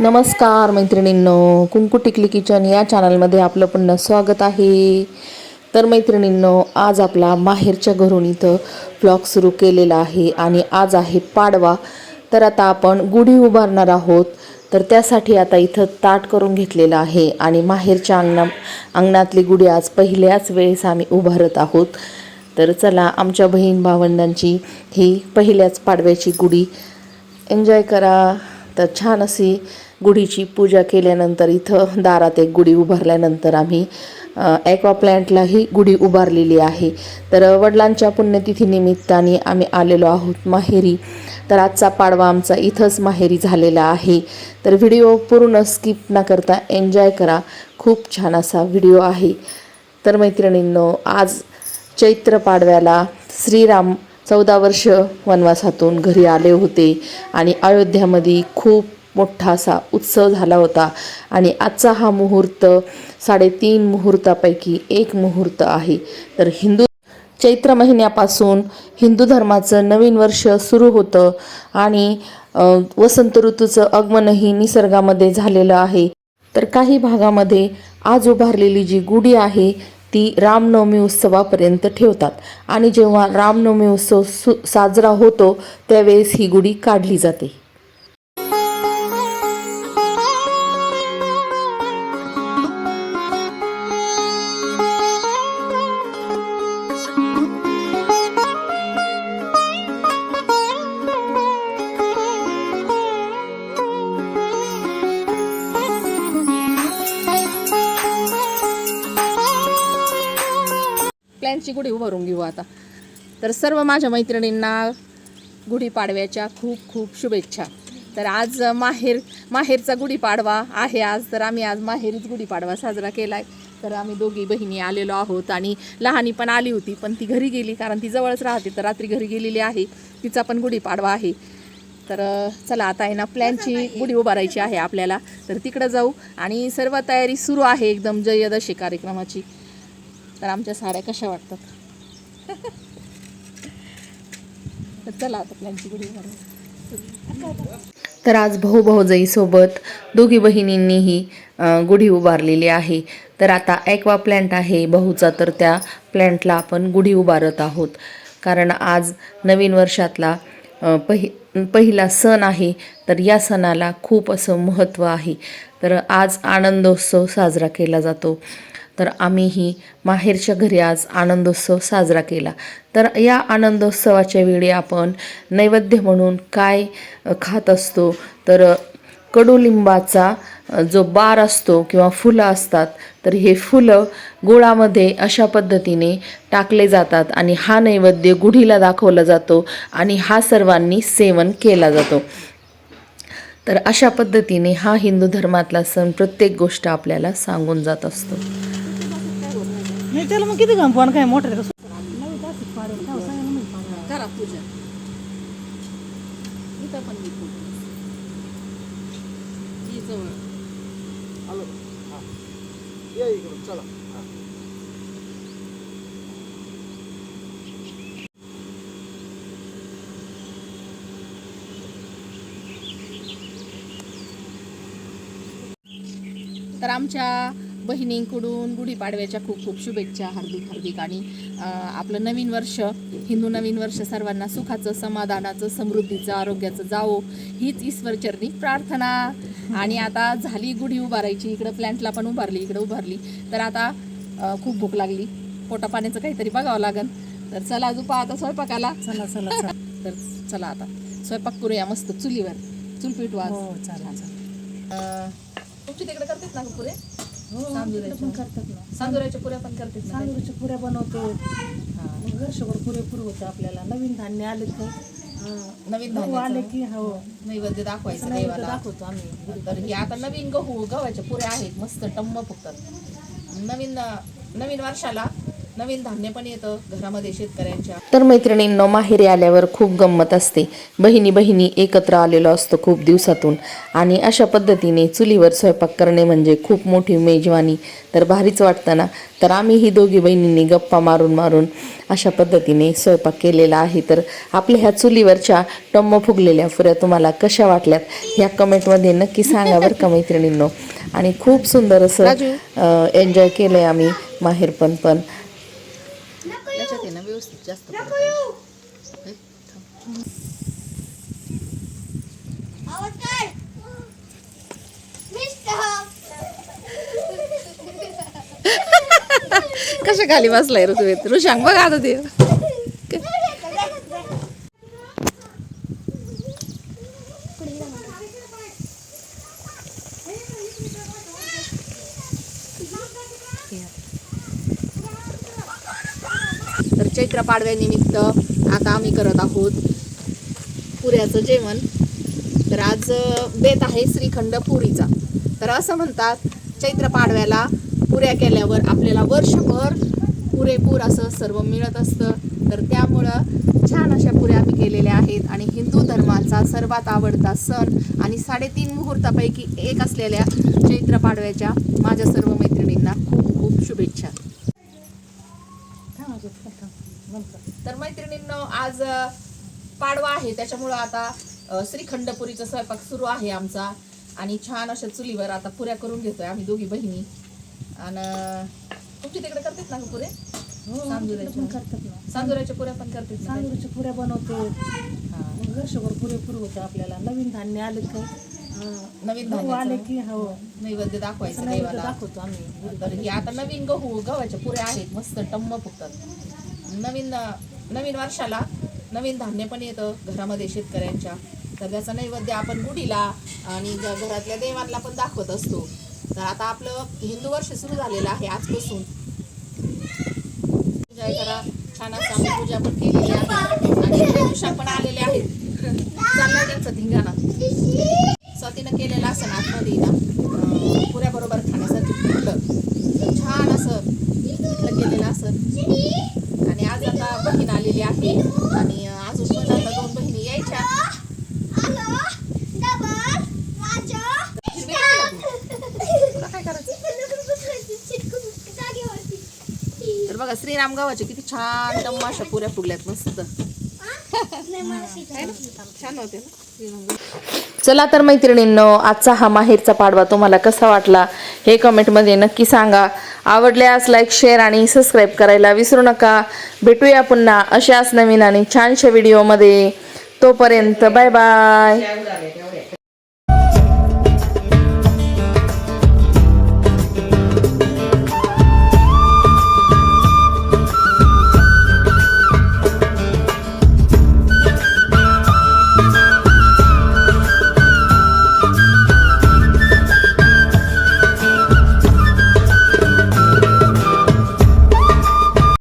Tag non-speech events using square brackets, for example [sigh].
नमस्कार मैत्रिणींनो कुंकू टिकली किचन या चॅनलमध्ये आपलं पुन्हा स्वागत आहे. तर मैत्रिणींनो आज आपला माहेरच्या घरून इथं ब्लॉग सुरू केलेला आहे आणि आज आहे पाडवा. तर आता आपण गुढी उभारणार आहोत. तर त्यासाठी आता इथं ताट करून घेतलेलं आहे आणि माहेरच्या अंगणा अंगणातली गुढी आज पहिल्याच वेळेस आम्ही उभारत आहोत. तर चला आमच्या बहीण भावंडांची ही पहिल्याच पाडव्याची गुढी. एन्जॉय करा. तर छान अशी गुढीची पूजा केल्यानंतर इथं दारात एक गुढी उभारल्यानंतर आम्ही ॲक्वा प्लॅन्टलाही गुढी उभारलेली आहे. तर वडिलांच्या पुण्यतिथीनिमित्ताने आम्ही आलेलो आहोत माहेरी. तर आजचा पाडवा आमचा इथंच माहेरी झालेला आहे. तर व्हिडिओ पूर्ण स्किप न करता एन्जॉय करा. खूप छान असा व्हिडिओ आहे. तर मैत्रिणींनो आज चैत्र पाडव्याला श्रीराम चौदा वर्ष वनवासातून घरी आले होते आणि अयोध्यामध्ये खूप मोठा असा उत्सव झाला होता. आणि आजचा हा मुहूर्त साडेतीन मुहूर्तापैकी एक मुहूर्त आहे. तर हिंदू चैत्र महिन्यापासून हिंदू धर्माचं नवीन वर्ष सुरू होतं आणि वसंत ऋतूचं आगमनही निसर्गामध्ये झालेलं आहे. तर काही भागामध्ये आज उभारलेली जी गुढी आहे ती रामनवमी उत्सवापर्यंत ठेवतात. आणि जेव्हा रामनवमी उत्सव सु साजरा होतो त्यावेळेस ही गुढी काढली जाते. प्लॅनची गुढी उभारून घेऊ आता. तर सर्व माझ्या मैत्रिणींना गुढीपाडव्याच्या खूप खूप शुभेच्छा. तर आज माहेर माहेरचा गुढीपाडवा आहे आज. तर आम्ही आज माहेरीच गुढीपाडवा साजरा केला आहे तर आम्ही दोघी बहिणी आलेलो आहोत आणि लहानी पण आली होती पण ती घरी गेली कारण ती जवळच राहते. तर रात्री घरी गेलेली आहे. तिचा पण गुढीपाडवा आहे. तर चला आता आहे ना प्लॅनची गुढी उभारायची आहे आपल्याला. तर तिकडं जाऊ आणि सर्व तयारी सुरू आहे एकदम जयदशी कार्यक्रमाची. तर आमच्या साड्या कशा वाटतात? तर चला आता प्लॅनची गुढी तर आज भाऊ भाऊजाईसोबत दोघी बहिणींनीही गुढी उभारलेली आहे. तर आता ॲक्वा प्लॅन्ट आहे. भाऊचा तर त्या प्लॅन्टला आपण गुढी उभारत आहोत. कारण आज नवीन वर्षातला पहि पहिला सण आहे. तर या सणाला खूप असं महत्त्व आहे. तर आज आनंदोत्सव साजरा केला जातो. तर आम्हीही माहेरच्या घरी आज आनंदोत्सव साजरा केला. तर या आनंदोत्सवाच्या वेळी आपण नैवेद्य म्हणून काय खात असतो? तर कडुलिंबाचा जो बार असतो किंवा फुलं असतात तर हे फुलं गुळामध्ये अशा पद्धतीने टाकले जातात आणि हा नैवेद्य गुढीला दाखवला जातो आणि हा सर्वांनी सेवन केला जातो. तर अशा पद्धतीने हा हिंदू धर्मातला सण प्रत्येक गोष्ट आपल्याला सांगून जात असतो. नाही त्याला मग किती घाम पण काय मोठं आहे. करा पूजा. इथं पण मी ही. तर आमच्या बहिणींकडून गुढीपाडव्याच्या खूप खूप शुभेच्छा हार्दिक हार्दिक. आणि आपलं नवीन वर्ष हिंदू नवीन वर्ष सर्वांना सुखाचं समाधानाचं समृद्धीचं आरोग्याचं जावो हीच ईश्वरचरणी प्रार्थना. आणि आता झाली गुढी उभारायची. इकडं प्लॅन्टला पण उभारली इकडं उभारली. तर आता खूप भूक लागली. पोटा पाण्याचं काहीतरी बघावं लागन. तर चला जुपा आता स्वयंपाकाला. चला चला [laughs] तर चला आता. स्वयंपाक करूया मस्त चुलीवर. चूल पेटवा हो तुमची तिकडे करतात ना पुरे हो. पण करतात ना. सांजुऱ्याच्या पुऱ्या पण करतात ना तांदूळच्या पुऱ्या बनवतो. हा. मग वर्षभर पुरेपूर होतं आपल्याला. नवीन धान्य आले तर हा, नवीन गहू धान्याचं. आले की हो. नैवेद्य दाखवायचं नैवेद्य देवाला. दाखवतो आम्ही. तर हे आता नवीन गहू गव्हाच्या पुऱ्या आहेत. मस्त टम्म फुकतात नवीन नवीन वर्षाला नवीन धान्य पण येतं घरामध्ये शेतकऱ्यांच्या. तर मैत्रिणींनो माहेरी आल्यावर खूप गंमत असते. बहिणी बहिणी एकत्र आलेलो असतो खूप दिवसातून. आणि अशा पद्धतीने चुलीवर स्वयंपाक करणे म्हणजे खूप मोठी मेजवानी. तर भारीच वाटतं ना? तर आम्ही ही दोघी बहिणींनी गप्पा मारून मारून अशा पद्धतीने स्वयंपाक केलेला आहे. तर आपल्या ह्या चुलीवरच्या टम्म फुगलेल्या फुऱ्या तुम्हाला कशा वाटल्यात ह्या कमेंटमध्ये नक्की सांगा बरं का मैत्रिणींनो. आणि खूप सुंदर असं एन्जॉय केलं आहे आम्ही माहेरपण पण. व्यवस्थित जास्त कशा खाली बसलाय ऋतुवेत ऋषांक बघा आता ते. चैत्र पाडव्यानिमित्त आता आम्ही करत आहोत पुऱ्याचं जेवण. तर आज बेत आहे श्रीखंड पुरीचा. तर असं म्हणतात चैत्र पाडव्याला पुऱ्या केल्यावर आपल्याला वर्षभर पुरेपूर असं सर्व मिळत असतं. तर त्यामुळं छान अशा पुऱ्या आम्ही केलेल्या आहेत आणि हिंदू धर्माचा सर्वात आवडता सण आणि साडेतीन मुहूर्तापैकी एक असलेल्या चैत्र पाडव्याच्या माझ्या सर्व मैत्रिणींना खूप खूप शुभेच्छा. तर मैत्रिणींनो आज पाडवा आहे. त्याच्यामुळं आता श्रीखंडपुरीचा स्वयंपाक सुरू आहे आमचा. आणि छान अशा चुलीवर आता पुऱ्या करून घेतोय आम्ही दोघी बहिणी. आणि तुमच्या तिकडे करतात ना पुरे? सांजुऱ्याच्या पुऱ्या पण करतात ना तांदूळच्या पुऱ्या बनवते. हा. वर्षभर पुरेपूर होतं आपल्याला. नवीन धान्य आले काय नवीन गहू आले की हो. नैवेद्य दाखवायचं नैवेद्य देवाला. दाखवतो आम्ही. तर हे आता नवीन गहू गव्हाच्या पुऱ्या आहेत. मस्त टम्म फुगतात नवीन नवीन वर्षाला नवीन धान्य पण येतं घरामध्ये शेतकऱ्यांच्या. तर त्याचा नैवेद्य आपण गुढीला आणि घरातल्या देवांना पण दाखवत असतो. तर आता आपलं हिंदू वर्ष सुरू झालेलं आहे आजपासून. पूजा करा. छान असं पूजा पण केलेली आहे. आणि उषा पण आलेले आहेत. चालला त्यांचा धिंगाणा. स्वतीनं केलेलं असं आतमध्ये ना पुऱ्याबरोबर खाण्यासाठी. छान असं पिठलं केलेलं असं आणि आज आता बहीण आलेली आहे आणि अं, अजून पण आता दोन बहिणी यायच्या हिरवी आहे का तू? तुला काय करायचं तर बघा श्रीराम गावाचे किती छान टम्मा पुऱ्या फुगल्यात मस्त. छान होते ना? चला तर मैत्रिणींनो आजचा हा माहेरचा पाडवा तुम्हाला कसा वाटला हे कमेंटमध्ये नक्की सांगा. आवडल्यास लाईक शेअर आणि सबस्क्राईब करायला विसरू नका. भेटूया पुन्हा अशाच नवीन आणि छानशा व्हिडिओमध्ये तोपर्यंत बाय बाय